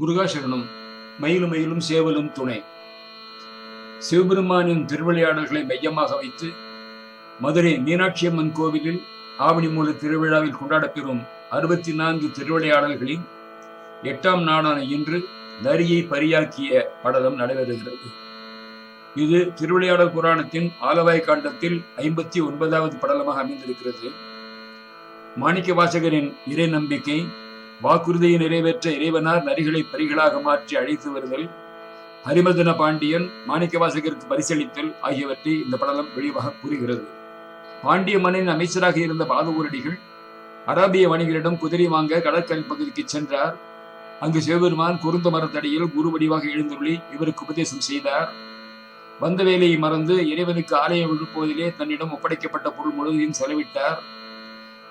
முருகாசரணம். மயிலும் மயிலும் சேவலும் துணை. சிவபெருமானின் திருவிளையாடல்களை மையமாக வைத்து மதுரை மீனாட்சி அம்மன் கோவிலில் ஆவணி மூல திருவிழாவில் கொண்டாடப்பெறும் அறுபத்தி நான்கு திருவிளையாடல்களின் எட்டாம் நாளான இன்று நரியை பரியாக்கிய படலம் நடைபெறுகிறது. இது திருவிளையாடல் புராணத்தின் ஆலவாய் காண்டத்தில் ஐம்பத்தி ஒன்பதாவது படலமாக அமைந்திருக்கிறது. மாணிக்க வாசகரின் இறை நம்பிக்கை வாக்குறுதியை நிறைவேற்ற இறைவனார் நரிகளை பரிகளாக மாற்றி அழைத்து வருதல். ஹரிமர்தன பாண்டியன் மாணிக்க வாசகருக்கு பரிசளித்தல் ஆகியவற்றை இந்த படலம் விளைவாக கூறுகிறது. பாண்டிய மன்னனின் அமைச்சராக இருந்த பாதவூரடிகள் அராபிய வணிகரிடம் குதிரை வாங்க கடற்கரை பகுதிக்கு சென்றார். அங்கு சிவபெருமான் குருந்த மரத்தடியில் குரு வடிவாக எழுந்துள்ளி இவருக்கு உபதேசம் செய்தார். வந்த வேலையை மறந்து இறைவனுக்கு ஆலயம் எழுப்புவதிலே தன்னிடம் ஒப்படைக்கப்பட்ட பொருள் முழுவதையும் செலவிட்டார்.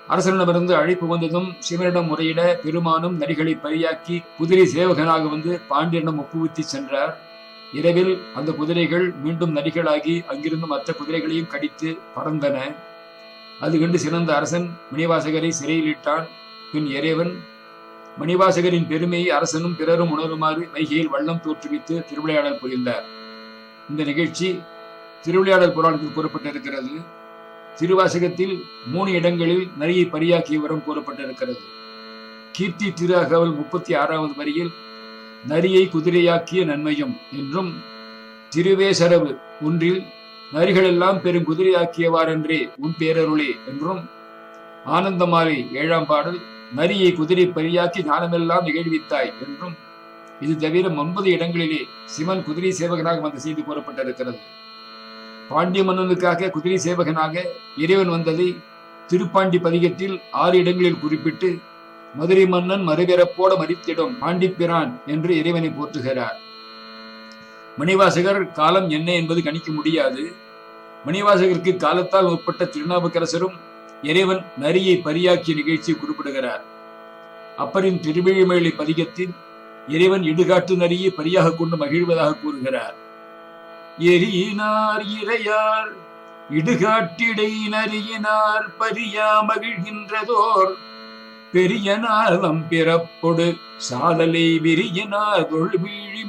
அரசனிடமிருந்து அழைப்பு வந்ததும் சிவனிடம் முறையிட பெருமானும் நரிகளை பரியாக்கி குதிரை சேவகனாக வந்து பாண்டியனிடம் ஒப்புவித்து சென்றார். இரவில் அந்த குதிரைகள் மீண்டும் நரிகளாகி அங்கிருந்து மற்ற குதிரைகளையும் கடித்து பறந்தன. அது கண்டு சிறந்த அரசன் மணிவாசகரை சிறையில் இட்டான் பின் இறைவன் மணிவாசகரின் பெருமையை அரசனும் பிறரும் உணருமாறு வைகையில் வள்ளம் தோற்றுவித்து திருவிளையாடல் புரிந்தார். இந்த நிகழ்ச்சி திருவிளையாடல் புராணத்தில் கூறப்பட்டிருக்கிறது. திருவாசகத்தில் மூணு இடங்களில் நரியை பரியாக்கிய விவரம் கூறப்பட்டிருக்கிறது. கீர்த்தி திரு அகவல் முப்பத்தி ஆறாவது வரியில் நரியை குதிரையாக்கிய நன்மையும் என்றும் திருவேசரவு ஒன்றில் நரிகளெல்லாம் பெரும் குதிரையாக்கியவாறென்றே உன் பேரருளே என்றும் ஆனந்தமாலை ஏழாம் பாடல் நரியை குதிரை பரியாக்கி ஞானமெல்லாம் நிகழ்வித்தாய் என்றும் இது தவிர ஒன்பது இடங்களிலே சிவன் குதிரை சேவகனாக வந்த செய்தி கூறப்பட்டிருக்கிறது. பாண்டிய மன்னனுக்காக குதிரை சேவகனாக இறைவன் வந்ததை திருப்பாண்டி பதிகத்தில் ஆறு இடங்களில் குறிப்பிட்டு மதுரை மன்னன் மறுபிறப்போட மறித்திடும் பாண்டிப்பிரான் என்று இறைவனை போற்றுகிறார். மணிவாசகர் காலம் என்ன என்பது கணிக்க முடியாது. மணிவாசகருக்கு காலத்தால் உட்பட்ட திருநாவுக்கரசரும் இறைவன் நரியை பரியாக்கிய நிகழ்ச்சியை குறிப்பிடுகிறார். அப்பரின் திருவிழிமேலை பதிகத்தில் இறைவன் இடுகாட்டு நரியை பரியாக கொண்டு மகிழ்வதாக கூறுகிறார். எரியினார் இறையார் இடுகாட்டிடை நரியினார் பரியா மகிழ்கின்றதோர். பெரியனாலம் பிறப்பொடு சாதலை விரியினார் தொழ்வீழி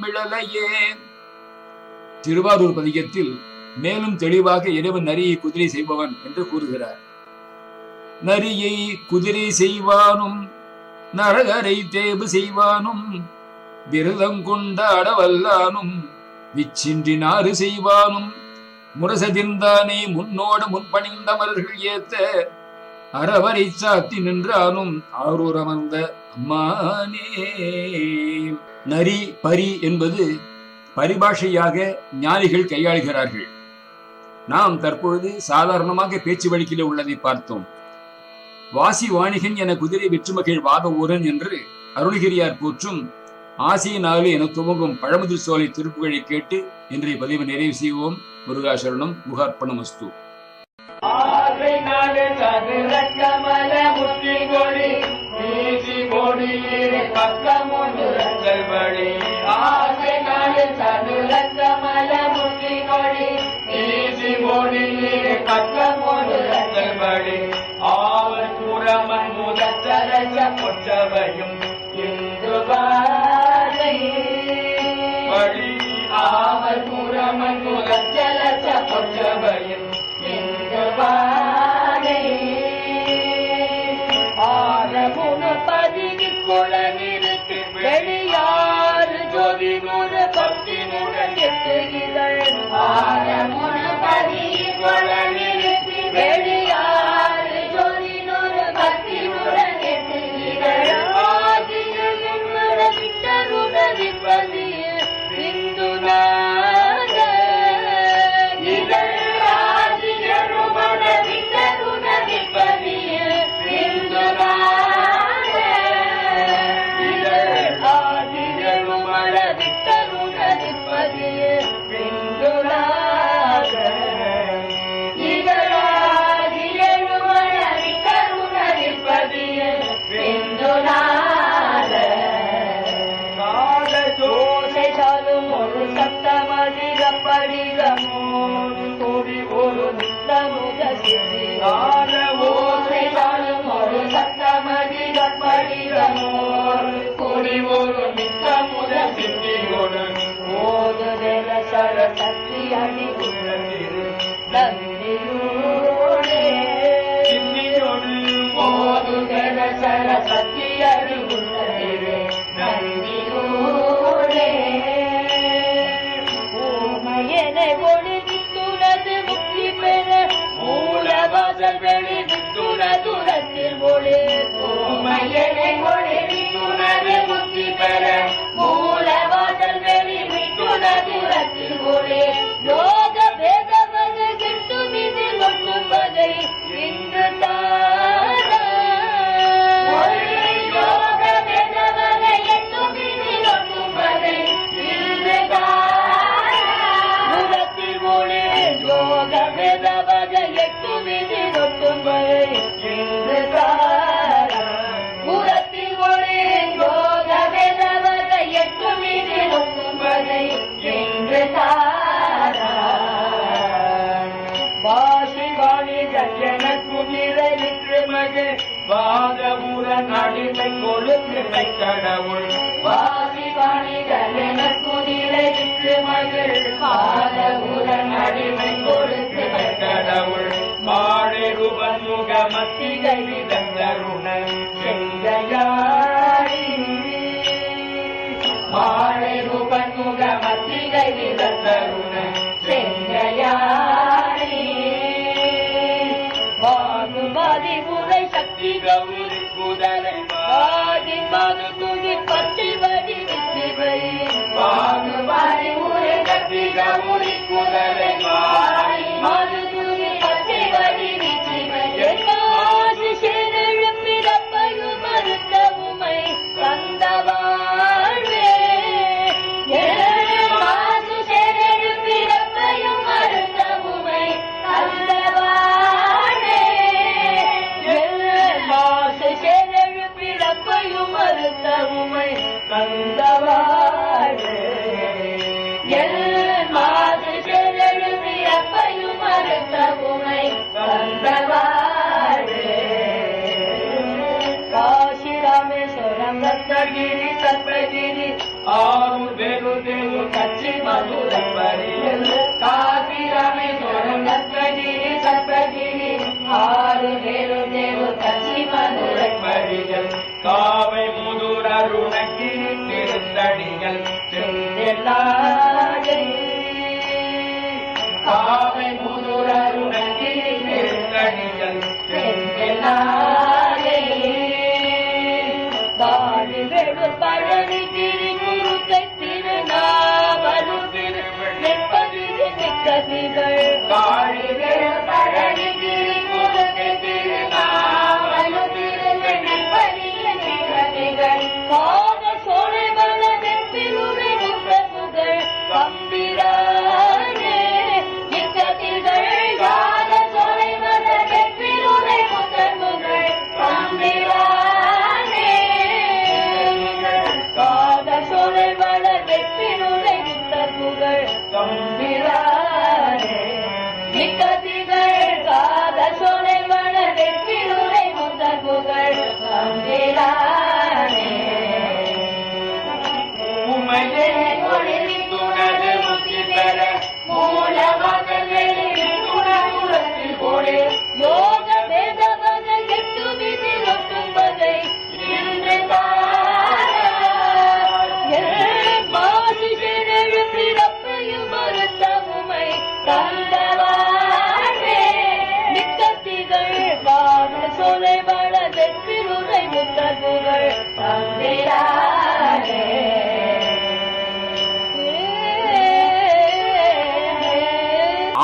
திருவாரூர் பதிகத்தில் மேலும் தெளிவாக இறைவன் நரியை குதிரை செய்பவன் என்று கூறுகிறார். நரியை குதிரை செய்வானும் நரகரை தேவு செய்வானும் விரதம் கொண்டாட வல்லானும் விச்சின்றினாறு செய்வானும். முரசதிர்ந்தானே முன்னோடு முன்பணிந்தமர்கள் ஏத்த அறவரை சாத்தி நின்றானும். ஆரூர் அமர்ந்த அம்மானே. நரி பரி என்பது பரிபாஷையாக ஞானிகள் கையாளுகிறார்கள். நாம் தற்பொழுது சாதாரணமாக பேச்சு வழக்கில் உள்ளதை பார்த்தோம். வாசி வாணிகன் என குதிரை வெற்றுமகிழ் வாத ஊரன் என்று அருள்கிரியார் போற்றும் ஆசிய நாவில் என துவங்கும் பழமுதிர் சோலை திருப்புகழை கேட்டு இன்றைய பதிவு நிறைவு செய்வோம். முருகாசரணம் முகார்ப்பணம் அஸ்து ஆசை நாடு சதுர கமல கடிதமோர் அடி ஊமையனை கடவுள். வாசி வாணிகள் எனக்கு நிறைவிற்று மகள் பாதபுரன் அடிமை கொடுத்து கடவுள். மாழெருவன் முகமத்திகை மாலை ரூபன் முகமத்திகை விதத்தருண ராமேஸ்வரம் ரத்னகிரி ஆரூர் ஆறு வெறுதேவு கட்சி மதுரை வரியில் காசி ராமேஸ்வரம் ரத்னகிரி சத்மகிரி ஆறு வேறு தேவு கட்சி மதுரை மறியல் காவை முதுர் அருணகிரி திருந்தடிகள் செந்தெல்லாதே காவை முதுரருணகிரி திருந்தடிகள் செந்தெல்லாதே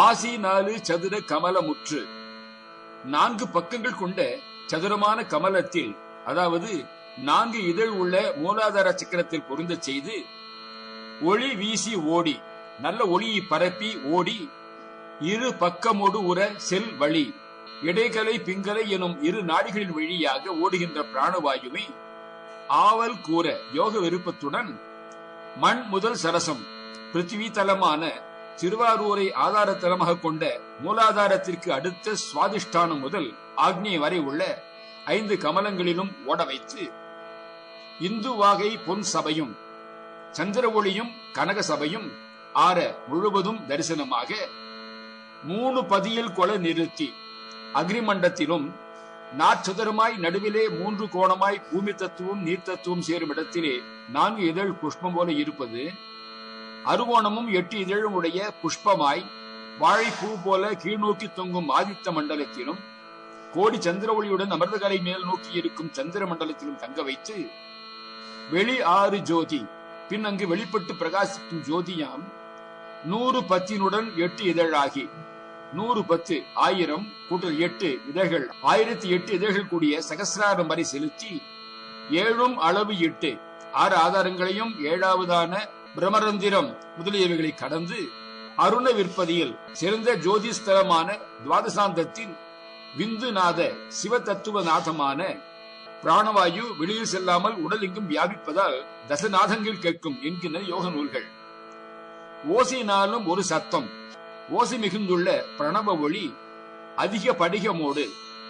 ஆசி நாலு சதுர கமலமுற்று. நான்கு பக்கங்கள் கொண்ட சதுரமான கமலத்தில் அதாவது நான்கு இதழ் உள்ள மூலாதார சக்கரத்தில் பொருந்த செய்து ஒளி வீசி ஓடி நல்ல ஒளியை பரப்பி ஓடி இரு பக்கமொடு உற செல் வழி இடைகலை பிங்கலை எனும் இரு நாடிகளின் வழியாக ஓடுகின்ற பிராணவாயுவை ஆவல் கூற யோக விருப்பத்துடன் மண் முதல் சரசம் பிருத்திவி தலமான திருவாரூரை ஆதாரத்தலமாக கொண்ட மூலாதாரத்திற்கு அடுத்த சுவாதிஷ்டானம் முதல் ஆக்னி வரை உள்ள ஐந்து கமலங்களிலும் ஓட வைத்து இந்து வாகை பொன் சபையும் சந்திர ஒளியும் கனக சபையும் ஆற முழுவதும் தரிசனமாக மூணு பதியில் கொல நிறுத்தி அக்னிமண்டத்திலும் நாற்சதுரமாய் நடுவிலே மூன்று கோணமாய் பூமி தத்துவம் நீர் தத்துவம் சேரும் இடத்திலே நான்கு இதழ் புஷ்பம் போல இருப்பது அருகோணமும் எட்டு இதழும் உடைய புஷ்பமாய் வாழைப்பூ போல கீழ்நோக்கி தொங்கும் ஆதித்த மண்டலத்திலும் கோடி சந்திர ஒளியுடன் அமிர்தகரை மேல் நோக்கி இருக்கும் சந்திர மண்டலத்திலும் தங்க வைத்து வெளி ஆறு ஜோதி பின் அங்கு வெளிப்பட்டு பிரகாசிக்கும் ஜோதியாம் நூறு பத்தினுடன் எட்டு இதழாகி நூறு பத்து ஆயிரம் கூட்டல் எட்டு இதழ்கள் ஆயிரத்தி எட்டு இதழ்கள் கூடிய சகசிராரம் வரை செலுத்தி ஏழும் அளவு எட்டு ஆறு ஆதாரங்களையும் ஏழாவதான பிரமரந்திரம் முதலியவைகளை கடந்து அருண விற்பதியில் சிறந்த ஜோதிஸ்தலமான துவாதசாந்தத்தின் விந்துநாத சிவ தத்துவ நாதமான பிராணவாயு வெளியில் செல்லாமல் உடலெங்கும் வியாபிப்பதால் தசநாதங்கள் கேட்கும் என்கின்ற யோக நூல்கள். ஓசையினாலும் ஒரு சத்தம் ஓசை மிகுந்துள்ள பிரணவ ஒளி அதிக படிகமோடு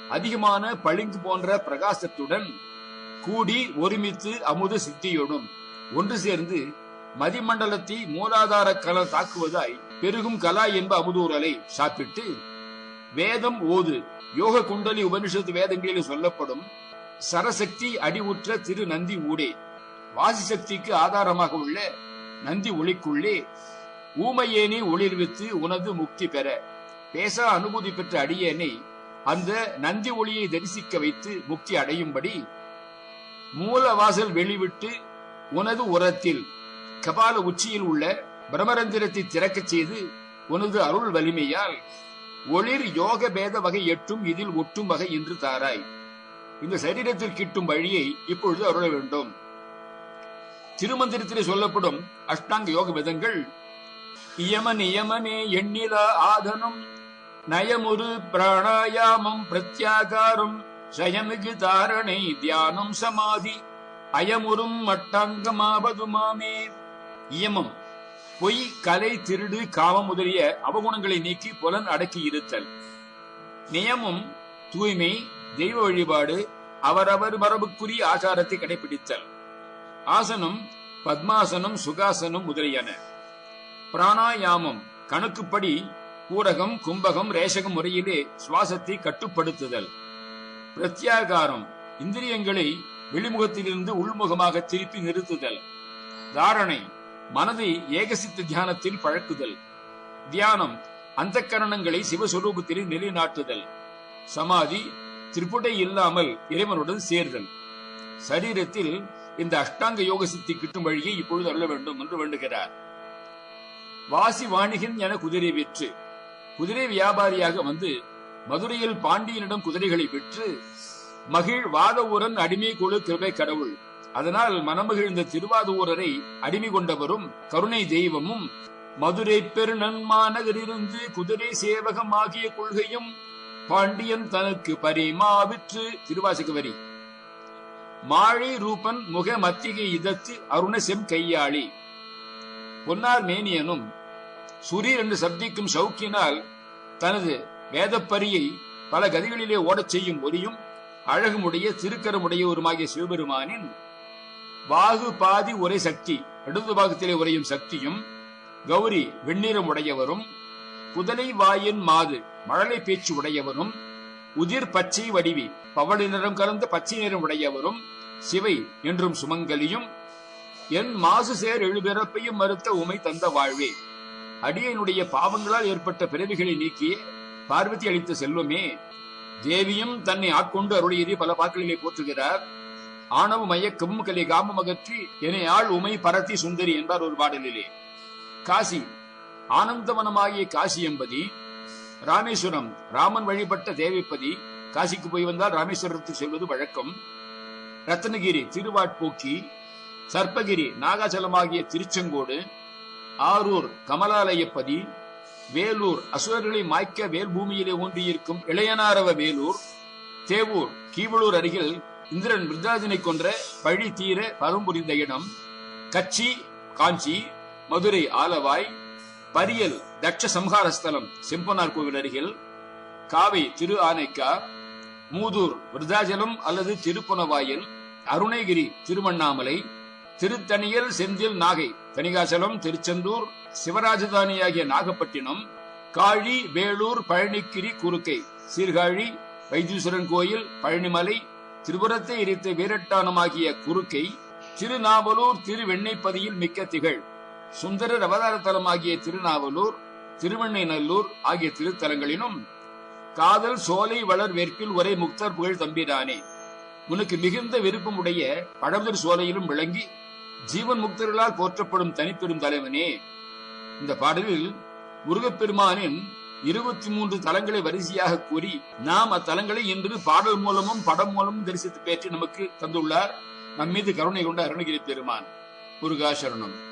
அதிகமான பளிங்கு போன்ற பிரகாசத்துடன் கூடி ஒருமித்து அமுத சித்தியோடும் ஒன்று சேர்ந்து மதிமண்டலத்தை மூலாதார கல தாக்குவதாய் பெருகும் கலா என்ப அமுதூரலை சாப்பிட்டு வேதம் ஓது. யோக குண்டலி உபனிஷத்து வேதங்களில் சொல்லப்படும் சரசக்தி அடிவுற்ற திரு நந்தி ஊடே. வாசி சக்திக்கு ஆதாரமாக உள்ள நந்தி ஒளிக்குள்ளே ஊமையேனே ஒளிர்வித்து உனது முக்தி பெற. பேசா அனுபூதி பெற்ற அடியேனை அந்த நந்தி ஒளியை தரிசிக்க வைத்து முக்தி அடையும்படி மூலவாசல் வெளிவிட்டு உனது உரத்தில் கபால உச்சியில் உள்ள பிரமரந்திரத்தை திறக்கச் செய்து உனது அருள் வலிமையால் ஒளிர் யோக பேத வகை எட்டும் இதில் ஒட்டும் வகை என்று தாராய். இந்த சரீரத்தில் கிட்டும் வழியை இப்பொழுது அருள வேண்டும். திருமந்திரத்திலே சொல்லப்படும் அஷ்டாங்க யோக விதங்கள் இயம நியமனே எண்ணில ஆதனம் நயமுரு பிராணாயாமம் பிரத்யாகாரம் சயமிகு தாரணை தியானம் சமாதி அயமுறும் மட்டாங்கமாவது மாமே. இயமம் பொய் கலை திருடு காவம் முதலிய அவகுணங்களை நீக்கி புலன் அடக்கி இருத்தல். நியமம் தூய்மை தெய்வ வழிபாடு அவரவர் மரபுக்குரிய ஆச்சாரத்தை கடைபிடித்தல். ஆசனம் பத்மாசனம் சுகாசனம் முதலியன. பிராணாயாமம் கணக்குப்படி ஊரகம் கும்பகம் ரேஷகம் முறையிலே சுவாசத்தை கட்டுப்படுத்துதல். பிரத்யாகாரம் இந்திரியங்களை வெளிமுகத்திலிருந்து உள்முகமாக திருப்பி நிறுத்துதல். தாரணை மனதை ஏகசித்த தியானத்தில் பழக்குதல். தியானம் அந்த கரணங்களை சிவஸ்வரூபத்தில் நிலைநாட்டுதல். சமாதி திரிபுடை இல்லாமல் இறைவனுடன் சேர்தல். சரீரத்தில் இந்த அஷ்டாங்க யோக சித்தி கிட்டும் வழியை இப்பொழுது அருள வேண்டும் என்று வேண்டுகிறார். வாசி வாணிகன் என குதிரை விற்று குதிரை வியாபாரியாக வந்து மதுரையில் பாண்டியனிடம் குதிரைகளை விற்று மகிழ் வாதவூரன் அடிமை குழு கிருபை கடவுள். அதனால் மனமகிழ்ந்த திருவாதூரரை அடிமை கொண்டவரும் கருணை தெய்வமும் மதுரை பெருநன்மாநகரிலிருந்து குதிரை சேவகம் ஆகிய கொள்கையும் பாண்டியன் தனக்கு பரிமாவிற்று. திருவாசக வரி மாழை ரூபன் முக மத்திகை இதத்து அருணசெம் கையாளி. பொன்னார் மேனியனும் சுரீர் என்று சப்திக்கும் சவுக்கினால் தனது வேதப்பரியை பல கதிகளிலே ஓடச் செய்யும் ஒலியும் அழகுமுடைய திருக்கரமுடையவருமாகிய சிவபெருமானின் வாகு பாதி ஒரே சக்தி. இடது பாகத்திலே உரையும் சக்தியும் கௌரி வெண்ணிறம் உடையவரும் புதலை வாயின் மாது மழலை பேச்சு உடையவரும் உதிர் பச்சை வடிவி பவள நிறம் கலந்த பச்சை நிறம் உடையவரும் சிவை என்றும் சுமங்கலியும் என் மாசு சேர் எழுபிறப்பையும் மறுத்த உமை தந்த வாழ்வே. அடியனுடைய பாவங்களால் ஏற்பட்ட பிறவிகளை நீக்கி பார்வதி அளித்த செல்வமே. தேவியும் தன்னை ஆட்கொண்டு அருளியதை பல பாக்களிலே போற்றுகிறார். ஆணவ மயக்கமும் கலை காமமகற்றி என ஆள் உமை பரத்தி சுந்தரி என்பார் ஒரு பாடலிலே. காசி ஆனந்தவனமாகிய காசி என்பதி ராமேஸ்வரம் ராமன் வழிபட்ட தேவைப்பதி காசிக்கு போய் வந்தால் ராமேஸ்வரத்துக்கு செல்வது வழக்கம். ரத்னகிரி திருவாட்போக்கி சர்ப்பகிரி நாகாச்சலமாகிய திருச்செங்கோடு ஆரூர் கமலாலயப்பதி வேலூர் அசுரர்களை மாய்க்க வேல்பூமியிலே ஊன்றியிருக்கும் இளையனாரவ வேலூர் தேவூர் கீவளூர் அருகில் இந்திரன் விருத்தாஜனை கொன்ற பழி தீர பதம் புரிந்த இடம் கச்சி காஞ்சி மதுரை ஆலவாய் பரியல் தட்ச சம்ஹாரஸ்தலம் செம்பனார் கோவில் அருகில் காவை திரு ஆனைக்கா மூதூர் விருதாஜலம் அல்லது திருப்புனவாயில் அருணகிரி திருவண்ணாமலை திருத்தணியல் செந்தில் நாகை தணிகாசலம் திருச்செந்தூர் சிவராஜதானி ஆகிய நாகப்பட்டினம் காழி வேலூர் பழனிக்கிரி குறுக்கை சீர்காழி வைத்தீஸ்வரன் கோயில் பழனிமலை திருபுரத்தை எரித்த வீரட்டானமாகிய குறுக்கை திருநாவலூர் திருவெண்ணைப்பதியில் மிக்க திகழ். சுந்தரர் அவதார தலமாகிய திருநாவலூர் திருவெண்ணைநல்லூர் ஆகிய திருத்தலங்களிலும் காதல் சோலை வளர் வேற்பில் ஒரே முக்தர் புகழ் தம்பிரானே. உனக்கு மிகுந்த விருப்பமுடைய பழமுதிர் சோலையிலும் விளங்கி ஜீவன் முக்தர்களால் போற்றப்படும் தனிப்பெரும் தலைவனே. இந்த பாடலில் முருகப்பெருமானின் இருபத்தி மூன்று தலங்களை வரிசையாக கூறி நாம் அத்தலங்களை இன்று பாடல் மூலமும் படம் மூலமும் தரிசித்து பேற்றி நமக்கு தந்துள்ளார். நம் மீது கருணை கொண்ட அருணகிரி பெருமான். முருகாசரணம்.